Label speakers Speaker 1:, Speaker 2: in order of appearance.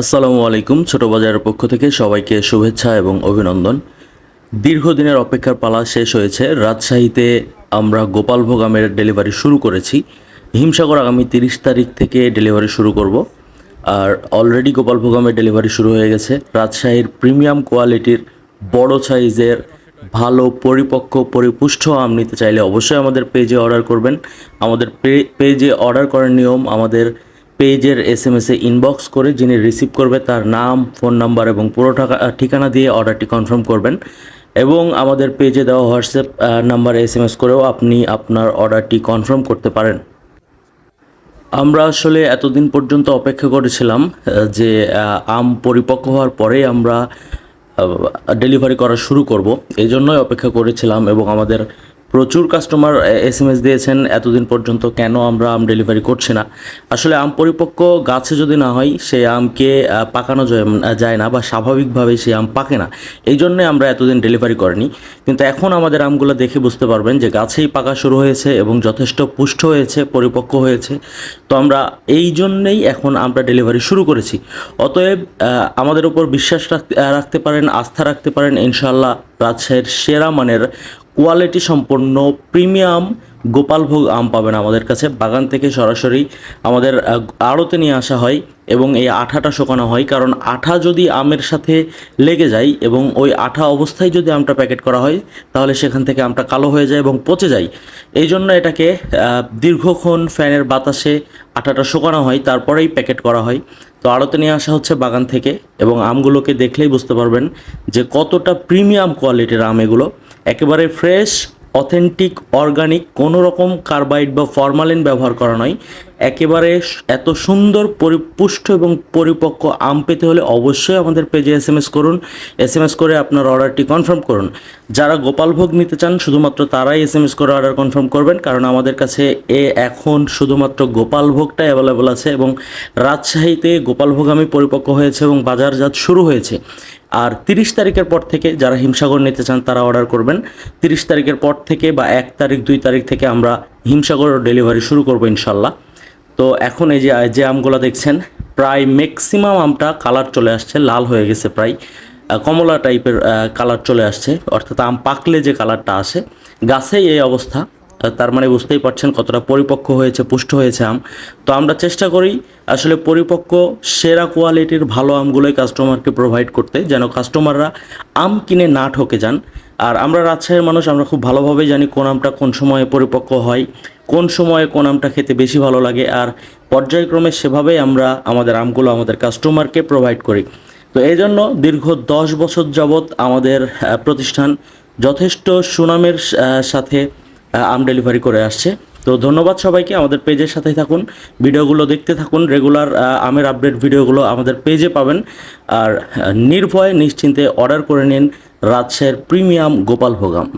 Speaker 1: আসসালামু আলাইকুম, ছোট বাজারের পক্ষ থেকে সবাইকে শুভেচ্ছা এবং অভিনন্দন। দীর্ঘদিনের অপেক্ষার পালা শেষ হয়েছে। রাজশাহীতে আমরা গোপালভোগ আমের ডেলিভারি শুরু করেছি। হিমসাগর আগামী তিরিশ তারিখ থেকে ডেলিভারি শুরু করব। আর অলরেডি গোপালভোগ আমের ডেলিভারি শুরু হয়ে গেছে। রাজশাহীর প্রিমিয়াম কোয়ালিটির বড় সাইজের ভালো, পরিপক্ক, পরিপুষ্ট আম নিতে চাইলে অবশ্যই আমাদের পেজে অর্ডার করবেন। আমাদের পেজে অর্ডার করার নিয়ম আমাদের পেজের এস এম এসে ইনবক্স করে যিনি রিসিভ করবে তার নাম ফোন নাম্বার এবং পুরো টাকা ঠিকানা দিয়ে অর্ডারটি কনফার্ম করবেন। এবং আমাদের পেজে দেওয়া হোয়াটসঅ্যাপ নাম্বারে এস এম এস করেও আপনি আপনার অর্ডারটি কনফার্ম করতে পারেন। আমরা আসলে এতদিন পর্যন্ত অপেক্ষা করেছিলাম যে আম পরিপক্ক হওয়ার পরে আমরা ডেলিভারি করা শুরু করব। এই জন্যই অপেক্ষা করেছিলাম এবং আমাদের প্রচুর কাস্টমার এস এম এস দিয়েছেন, এতদিন পর্যন্ত কেন আমরা আম ডেলিভারি করছি না? আসলে আম পরিপক্ক গাছে যদি না হয় সেই আমকে পাকানো যায় না বা স্বাভাবিকভাবে সেই আম পাকে না। এই জন্যে আমরা এতদিন ডেলিভারি করিনি। কিন্তু এখন আমাদের আমগুলো দেখে বুঝতে পারবেন যে গাছেই পাকা শুরু হয়েছে এবং যথেষ্ট পুষ্ট হয়েছে, পরিপক্ক হয়েছে। তো আমরা এই জন্যেই এখন আমরা ডেলিভারি শুরু করেছি। অতএব আমাদের উপর বিশ্বাস রাখতে রাখতে পারেন, আস্থা রাখতে পারেন ইনশাল্লাহ রাজশাহীর সেরা মানের কোয়ালিটি সম্পন্ন প্রিমিয়াম গোপালভোগ আম পাবেন আমাদের কাছে। বাগান থেকে সরাসরি আমাদের আড়তে নিয়ে আসা হয় এবং এই আঠাটা শোকানো হয় কারণ আঠা যদি আমের সাথে লেগে যায় এবং ওই আঠা অবস্থায় যদি আমটা প্যাকেট করা হয়, তাহলে সেখান থেকে আমটা কালো হয়ে যায় এবং পচে যায়। এই জন্য এটাকে দীর্ঘক্ষণ ফ্যানের বাতাসে আঠাটা শোকানো হয়, তারপরেই প্যাকেট করা হয়। তো আড়তে নিয়ে আসা হচ্ছে বাগান থেকে এবং আমগুলোকে দেখলেই বুঝতে পারবেন যে কতটা প্রিমিয়াম কোয়ালিটির আম এগুলো। একেবারে ফ্রেশ, অথেন্টিক, অর্গানিক কোনো রকম কার্বাইড বা ফরমালিন ব্যবহার করা নয়। একেবারে এত সুন্দর, পরিপুষ্ট এবং পরিপক্ক আম পেতে হলে অবশ্যই আমাদের পেজে এস এম এস করুন। এস এম এস করে আপনার অর্ডারটি কনফার্ম করুন। যারা গোপালভোগ নিতে চান, শুধুমাত্র তারাই এস এম এস করে অর্ডার কনফার্ম করবেন, কারণ আমাদের কাছে এ এখন শুধুমাত্র গোপালভোগটাই অ্যাভেলেবল আছে এবং রাজশাহীতে গোপালভোগ আমি পরিপক্ক হয়েছে এবং বাজারজাত শুরু হয়েছে। আর তিরিশ তারিখের পর থেকে যারা হিমসাগর নিতে চান তারা অর্ডার করবেন। তিরিশ তারিখের পর থেকে বা এক তারিখ, দুই তারিখ থেকে আমরা হিমসাগর ডেলিভারি শুরু করব ইনশাল্লাহ। তো এখন এই যে যে আমগুলো দেখছেন, প্রায় ম্যাক্সিমাম আমটা কালার চলে আসছে, লাল হয়ে গেছে প্রায়। কমলা টাইপের কালার চলে আসছে। অর্থাৎ আম পাকলে যে কালারটা আসে, গাছেই এই অবস্থা। তার মানে বুঝতেই পারছেন কতটা পরিপক্ক হয়েছে, পুষ্ট হয়েছে আম। তো আমরা চেষ্টা করি আসলে পরিপক্ক, সেরা কোয়ালিটির ভালো আমগুলোই কাস্টমারকে প্রোভাইড করতে, যেন কাস্টমাররা আম কিনে না ঠকে যান। আর আমরা রাজশাহীর মানুষ, আমরা খুব ভালোভাবেই জানি কোন আমটা কোন সময়ে পরিপক্ক হয়, কোন সময়ে কোন আমটা খেতে বেশি ভালো লাগে। আর পর্যায়ক্রমে সেভাবেই আমরা আমাদের আমগুলো আমাদের কাস্টমারকে প্রোভাইড করি। তো এই জন্য দীর্ঘ দশ বছর যাবৎ আমাদের প্রতিষ্ঠান যথেষ্ট সুনামের সাথে আম ডেলিভারি করে আসছে। তো ধন্যবাদ সবাইকে, আমাদের পেজের সাথেই থাকুন, ভিডিওগুলো দেখতে থাকুন রেগুলার আমের আপডেট ভিডিওগুলো আমাদের পেজে পাবেন। আর নির্ভয়ে, নিশ্চিন্তে অর্ডার করে নিন রাজশাহীর প্রিমিয়াম গোপাল ভোগাম।